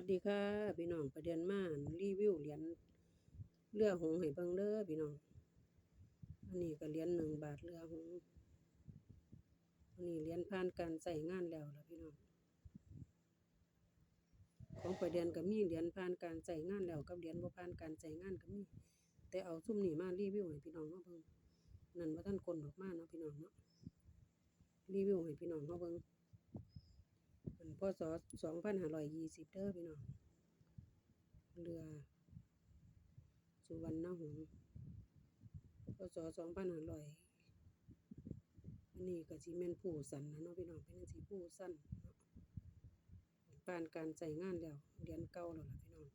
วัสดีค่ะพี่น้องประเด็นมารีวิวเหรียญเรือหงให้เบิ่งเด้อพี่น้อง อันนี้ก็เหรียญหนึ่งบาทเรือหงอันนี้เหรียญผ่านการใส่งานแล้วล่ะพี่น้อง ของประเด็นก็มีเหรียญผ่านการใส่งานแล้วกับเหรียญบ่ผ่านการใส่งานก็มีแต่เอาซุ่มนี้มารีวิวให้พี่น้องเฮาเบิ่งนั่นบ่ทันคนออกมาเนาะพี่น้องเนาะรีวิวให้พี่น้องเฮาเบิ่งมัน พศสองพันห้าร้อยยี่สิบเด้อพี่น้องเรือ สุวรรณหงส์พศสองพันห้าร้อยอันนี้ก็สิแม่นผู้สั้นนะเนาะพี่น้องเป็นจังซี่ผู้สั้นเนานการใช้งานแล้วเรียญเก่าแล้วล่ะพี่น้อง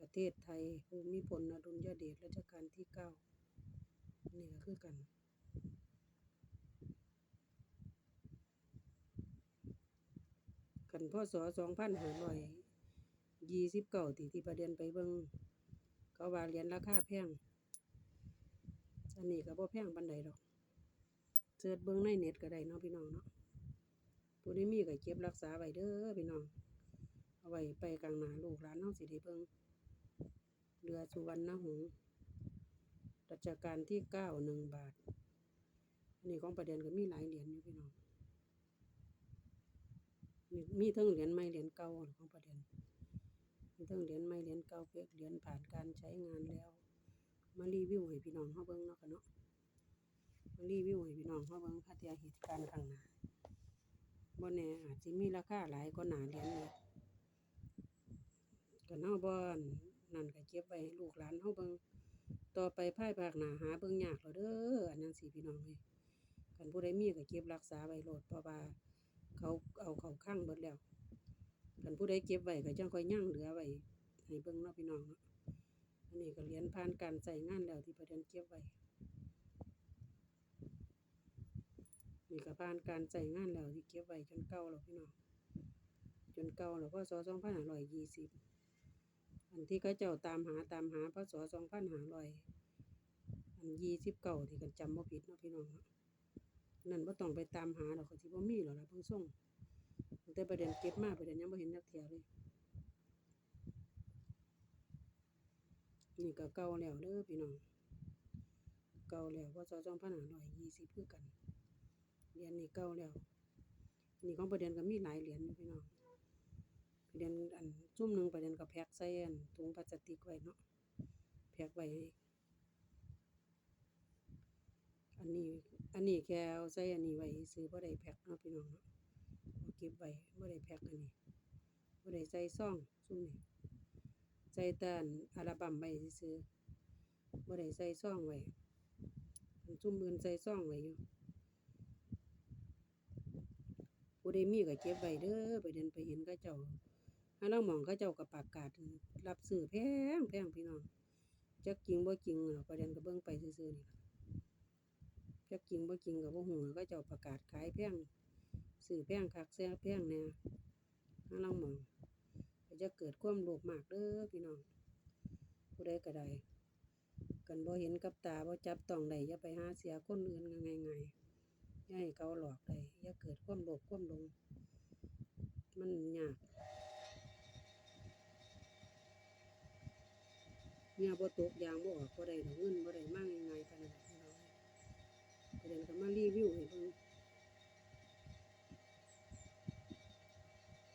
ประเทศไทยภูมิพลอดุลยเดชรัชกาลที่เก้านี่ก็คือกัน นพศสองพันห้าร้อยยี่สิบเก้าที่ที่ประเด็นไปเบิ่งเขาว่าเหรียญราคาแพงอันนี้ก็บ่แพงปานใดดอกเสิร์ชเบิ่งในเน็ตก็ได้เนาะพี่น้องเนาะผู้ใดมีก็เก็บรักษาไว้เด้อพี่น้องเอาไว้ไปกลางหนาลูกหลานเฮาสิได้เบิ่งเรือสุวรรณหงส์รัชกาลที่เก้าหนึ่งบาทอันนี้ของประเด็นก็มีหลายเหรียญอยู่พี่น้อง มีทั้งเหรียญใหม่เหรียญเก่าของประเด็นมีเทั้งเหรียญใหม่เหรียญเก่าเพ็กเหรียญผ่านการใช้งานแล้ว มารีวิวให้พี่น้องเฮาเบิ่งเนาะค่ะเนาะมารีวิวให้พี่น้องเฮาเบิ่งค่าเทียเหตุการณ์ข้างหน้าบ่แน่อาจสิมีราคาหลายกว่าหนาเหรียญนี้ก็เฮาบอนนั่นก็เก็บไว้ให้ลูกหลานเฮาเบิ่งต่อไปภายภาคหนาหาเบิ่งยากแล้วเด้ออันนั้นสิพี่น้องเอ้ยคันผู้ใดมีก็เก็บรักษาไว้โลดเพราะว่า เขาเอาเขาข้างเบิดแล้วคันผู้ใดเก็บไว้ก็จังค่อยยังเหลือไว้ให้เบิ่งเนาะพี่น้องเนาะอันนี้ก็เหรียญผ่านการใช้งานแล้วที่ประเด็นเก็บไว้ นี่ก็ผ่านการใช้งานแล้วที่เก็บไว้จนเก่าแล้วพี่น้อง จนเก่าแล้วพศสองพันห้าร้อยยี่สิบอันที่เขาเจ้าตามหาตามหาพศสองพันห้าร้อยอันยี่สิบเก้าที่กันจำบ่ผิดเนาะพี่น้องเนาะ นั่นบ่าต้องไปตามหาดอกก็สิบ่มีหรอกล่ะเพิ่งส่งแต่ประเด็นเก็บมากประเด็นยังบ่เห็นจักเทียเลย นี่ก็เก่าแล้วเด้อพี่น้อง เก่าแล้วพศสองพันห้าร้อยยี่สิบคือกันเหรียญนี่เก่าแล้ว นี่ของประเด็นก็มีหลายเหรียญพี่น้องประเด็นอันซุ่มหนึ่งประเด็นก็แพ็กใส่อันถุงพลาสติกไว้เนาะแพ็กไว้อันนี้ อันนี้แค่เอาใส่อันนี้ไว้ซื้อบ่ได้แพ็กเนาะพี่น้องเนาะเก็บไว้บ่ได้แพ็กอันนี้บ่ได้ใส่ซองซุ่มนี้ใส่แต่อันอัลบั้มไว้ซื่อบ่ได้ใส่ซองไว้อันซุ่มอื่นใส่ซองไว้อยู่ผู้ใดมีก็เก็บไว้เด้อไปเดินไปเห็นเขาเจ้าหาลางหมองเขาเจ้าก็ประกาศรับซื้อแพงแพงพี่น้องจักจริงบ่จริงหรอกประเด็นก็เบิ่งไปซื่อๆนี่ จักจริงบ่จริงก็บ่ฮู้เขาเจ้าประกาศขายแพงซื้อแพงคักแซ่แพงแน่หาลางหม้องก็จะเกิดความโลภมากเด้อพี่น้องผู้ใดก็ได้กันบ่เห็นกับตาบ่จับต้องได้อย่าไปหาเสียคนอื่นง่ายๆอย่าให้เขาหลอกได้อย่าเกิดความโลภความหลงมันยากเมียบ่ตกยางบ่ออกบ่ได้ดอกเงินบ่ได้มาง่ายๆปานนั้น พี่น้องประเด็นก็มารีวิวให้เบิ่ง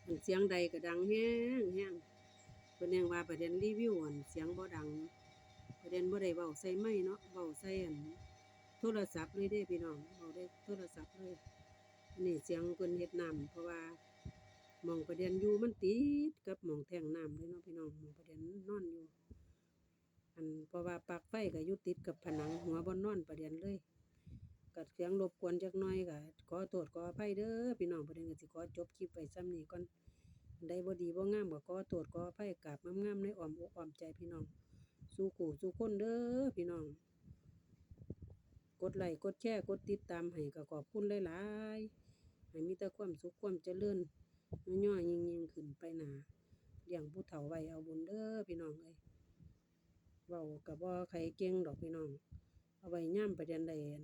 อันเสียงใดก็ดังแฮงแฮงเพิ่นยังว่าประเด็นรีวิวอันเสียงบ่ดัง ประเด็นบ่ได้เว้าใส่ไมค์เนาะเว้าใส่อันโทรศัพท์เลยเด้พี่น้องเว้าได้โทรศัพท์เลยนนี้เสียงเพิ่นเฮ็ดน้ำเพราะว่ามองประเด็นอยู่มันติดกับมองแทงน้ำเลยเนาะพี่น้องมองประเด็นนอนอยู่ อันเพราะว่าปลั๊กไฟก็ยู่ติดกับผนังหัวบ่นอนประเด็นเลย ก็เสียงรบกวนจักหน่อยก็ขอโทษขออภัยเด้อพี่น้องประเด็นก็สิขอจบคลิปไว้ำนี้ก่อนได้บ่ดีบ่งามก็ขอโทษขออภัยกราบงามๆในอ้อมอกอ้อมใจพี่น้อง สู่ขู่สู่คนเด้อพี่น้อง กดไลค์กดแชร์กดติดตามให้ก็ขอบคุณหลายๆให้มีแต่ความสุขความเจริญย่อยๆยิ่งขึ้นไปหนาเลี้ยงผู้เฒ่าไว้เอาบุญเด้อพี่น้องเอ้ยเว้าก็บ่ใครเก่งดอกพี่น้อง เอาไว้ยามประเด็นใดอั่น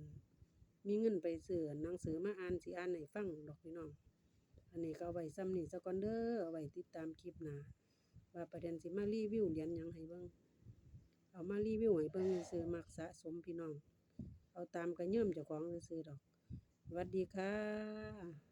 มีเงินไปซื้อหนังสือมาอ่านสิอ่านให้ฟังดอกพี่น้อง อันนี้ก็เอาไว้ซ้ำนี่ซะก่อนเด้อเอาไว้ติดตามคลิปหน้าว่าประเด็นสิมารีวิวเหรียญหยังให้เบิ่งเอามารีวิวให้เบิ่งซื้อมักสะสมพี่น้อง เอาตามกระเยิ่มเจ้าของซื้อดอกสวัสดีค่ะ